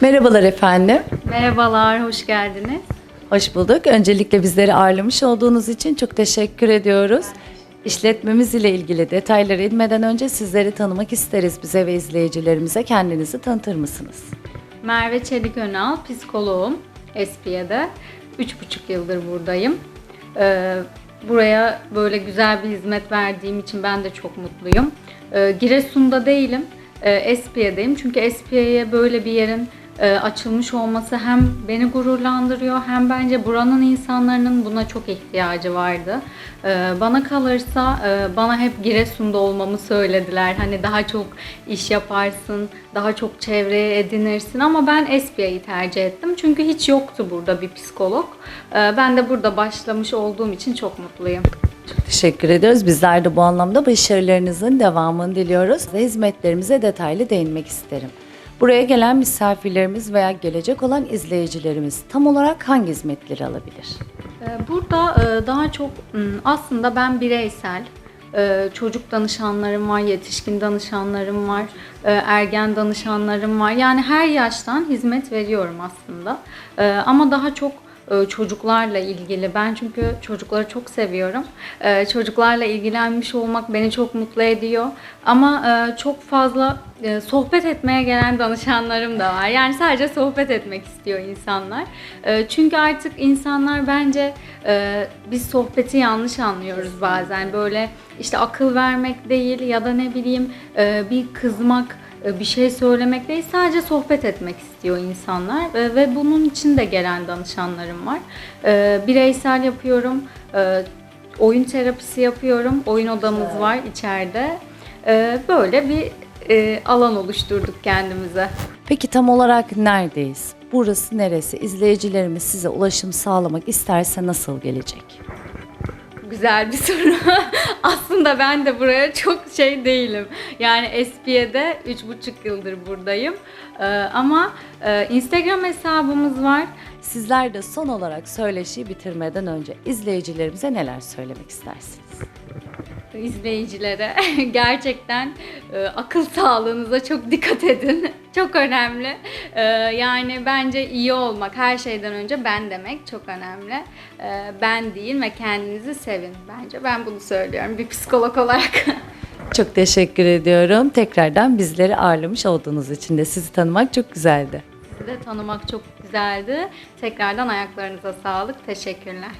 Merhabalar efendim. Merhabalar, hoş geldiniz. Hoş bulduk. Öncelikle bizleri ağırlamış olduğunuz için çok teşekkür ediyoruz. İşletmemiz ile ilgili detaylara inmeden önce sizleri tanımak isteriz. Bize ve izleyicilerimize kendinizi tanıtır mısınız? Merve Çelik Önal, psikoloğum Espiye'de. Üç buçuk yıldır buradayım. Ee, buraya böyle güzel bir hizmet verdiğim için ben de çok mutluyum. Ee, Giresun'da değilim, e, Espiye'deyim. Çünkü Espiye'ye böyle bir yerin açılmış olması hem beni gururlandırıyor hem bence buranın insanların buna çok ihtiyacı vardı. Ee, bana kalırsa e, bana hep Giresun'da olmamı söylediler. Hani daha çok iş yaparsın, daha çok çevreye edinirsin ama ben Espia'yı tercih ettim. Çünkü hiç yoktu burada bir psikolog. Ben de burada başlamış olduğum için çok mutluyum. Çok teşekkür ediyoruz. Bizler de bu anlamda başarılarınızın devamını diliyoruz. Ve hizmetlerimize detaylı değinmek isterim. Buraya gelen misafirlerimiz veya gelecek olan izleyicilerimiz tam olarak hangi hizmetleri alabilir? Ee, Burada e, daha çok m, aslında ben bireysel e, çocuk danışanlarım var, yetişkin danışanlarım var, e, ergen danışanlarım var. Yani her yaştan hizmet veriyorum aslında. Ama daha çok çocuklarla ilgili. Ben çünkü çocukları çok seviyorum. E, Çocuklarla ilgilenmiş olmak beni çok mutlu ediyor. Ama e, çok fazla e, sohbet etmeye gelen danışanlarım da var. Yani sadece sohbet etmek istiyor insanlar. E, Çünkü artık insanlar bence e, biz sohbeti yanlış anlıyoruz bazen. Böyle işte akıl vermek değil ya da ne bileyim e, bir kızmak e, bir şey söylemek değil sadece sohbet etmek istiyor insanlar ve bunun için de gelen danışanlarım var. E, Bireysel yapıyorum, e, oyun terapisi yapıyorum, oyun odamız var içeride. E, Böyle bir e, alan oluşturduk kendimize. Peki tam olarak neredeyiz? Burası neresi? İzleyicilerimiz size ulaşım sağlamak isterse nasıl gelecek? Güzel bir soru. Aslında ben de buraya çok şey değilim. Yani Espiye'de 3,5 yıldır buradayım. Ee, ama e, Instagram hesabımız var. Sizler de son olarak söyleşiyi bitirmeden önce izleyicilerimize neler söylemek istersiniz? İzleyicilere gerçekten e, akıl sağlığınıza çok dikkat edin. Çok önemli. E, yani bence iyi olmak her şeyden önce ben demek çok önemli. E, ben değil ve kendinizi sevin bence. Ben bunu söylüyorum bir psikolog olarak. Çok teşekkür ediyorum. Tekrardan bizleri ağırlamış olduğunuz için de sizi tanımak çok güzeldi. Sizi de tanımak çok güzeldi. Tekrardan ayaklarınıza sağlık. Teşekkürler.